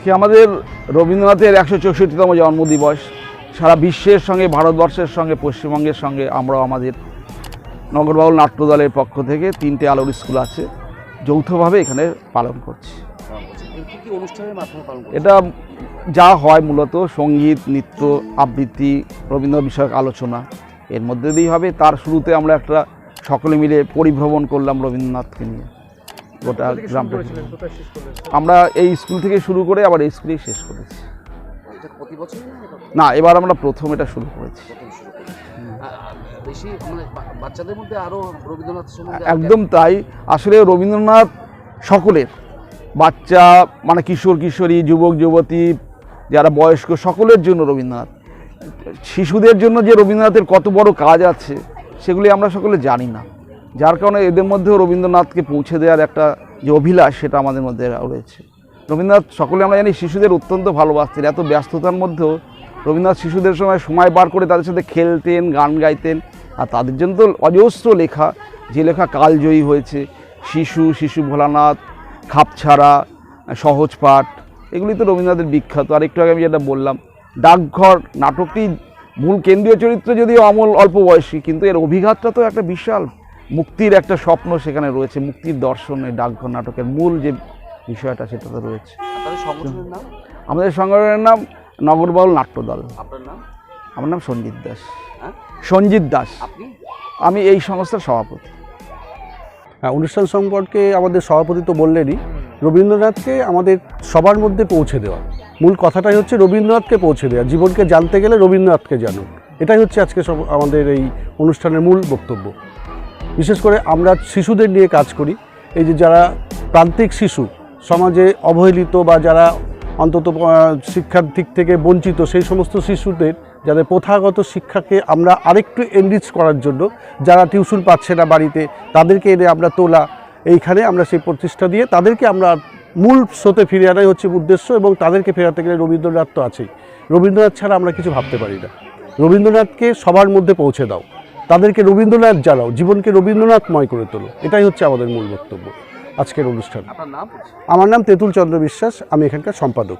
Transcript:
আজকে আমাদের রবীন্দ্রনাথের একশো চৌষট্টিতম জন্মদিবস। সারা বিশ্বের সঙ্গে, ভারতবর্ষের সঙ্গে, পশ্চিমবঙ্গের সঙ্গে আমরাও আমাদের নগরবাউল নাট্যদলের পক্ষ থেকে তিনটে আলোর স্কুল আছে। যৌথভাবে এখানে পালন করছি? এটা যা হয় মূলত সংগীত, নৃত্য, আবৃত্তি রবীন্দ্র বিষয়ক আলোচনা। এর মধ্যে দিয়েই হবে। তার শুরুতে আমরা একটা সকলে মিলে পরিভ্রমণ করলাম রবীন্দ্রনাথকে নিয়ে। গোটা গ্রামটা। আমরা এই স্কুল থেকে শুরু করে আবার এই স্কুলেই শেষ করেছি। না এবার আমরা প্রথম এটা শুরু করেছি। মানে বা- বাচ্চাদের মধ্যে আরও রবীন্দ্রনাথ একদম তাই। আসলে রবীন্দ্রনাথ সকলের বাচ্চা মানে কিশোর কিশোরী যুবক যুবতী যারা বয়স্ক সকলের জন্য রবীন্দ্রনাথ। শিশুদের জন্য যে রবীন্দ্রনাথের কত বড় কাজ আছে সেগুলি আমরা সকলে জানি না। যার কারণে এদের মধ্যেও রবীন্দ্রনাথকে পৌঁছে দেওয়ার একটা যে অভিলাষ সেটা আমাদের মধ্যে রয়েছে। রবীন্দ্রনাথ, সকলে আমরা জানি শিশুদের অত্যন্ত ভালোবাসতেন, এত ব্যস্ততার মধ্যেও রবীন্দ্রনাথ শিশুদের সময় সময় বার করে তাদের সাথে খেলতেন, গান গাইতেন। আর তাদের জন্য তো অজস্র লেখা, যে লেখা কালজয়ী হয়েছে, শিশু শিশু ভোলানাথ, খাপছাড়া, সহজ পাঠ, এগুলি তো রবীন্দ্রনাথের বিখ্যাত। আর একটু আগে আমি যেটা বললাম, ডাকঘর নাটকটি মূল কেন্দ্রীয় চরিত্র যদিও অমল অল্প বয়সী, কিন্তু এর অভিঘাতটা তো একটা বিশাল। মুক্তির একটা স্বপ্ন সেখানে রয়েছে মুক্তির দর্শন এই ডাকঘর নাটকের মূল যে বিষয়টা সেটা তো রয়েছে। আপনাদের সংগঠনের নাম? আমাদের সংগঠনের নাম নগরবাউল নাট্যদল। আপনার নাম? আমার নাম সঞ্জিত দাস। হ্যাঁ? সঞ্জিত দাস। আমি এই সংস্থার সভাপতি। হ্যাঁ অনুষ্ঠান সম্পর্কে আমাদের সভাপতি তো বললেনই রবীন্দ্রনাথকে আমাদের সবার মধ্যে পৌঁছে দেওয়া। মূল কথাটাই হচ্ছে রবীন্দ্রনাথকে পৌঁছে দেওয়া জীবনকে জানতে গেলে রবীন্দ্রনাথকে জানুন। এটাই হচ্ছে আজকে সব আমাদের এই অনুষ্ঠানের মূল বক্তব্য। বিশেষ করে আমরা শিশুদের নিয়ে কাজ করি। এই যে যারা প্রান্তিক শিশু, সমাজে অবহেলিত বা যারা অন্তত শিক্ষার দিক থেকে বঞ্চিত, সেই সমস্ত শিশুদের যাদের প্রথাগত শিক্ষাকে আমরা আরেকটু এনরিচ করার জন্য, যারা টিউশন পাচ্ছে না বাড়িতে, তাদেরকে এনে আমরা তোলা। এইখানে আমরা সেই প্রতিষ্ঠা দিয়ে তাদেরকে আমরা মূল স্রোতে ফিরে আনাই হচ্ছে উদ্দেশ্য এবং তাদেরকে ফেরাতে গেলে রবীন্দ্রনাথ তো আছেই। রবীন্দ্রনাথ ছাড়া আমরা কিছু ভাবতে পারি না। রবীন্দ্রনাথকে সবার মধ্যে পৌঁছে দাও। তাদেরকে রবীন্দ্রনাথ জ্বালাও জীবনকে রবীন্দ্রনাথময় করে তোলো। এটাই হচ্ছে আমাদের মূল বক্তব্য আজকের অনুষ্ঠান। আমার নাম তেঁতুল চন্দ্র বিশ্বাস আমি এখানকার সম্পাদক।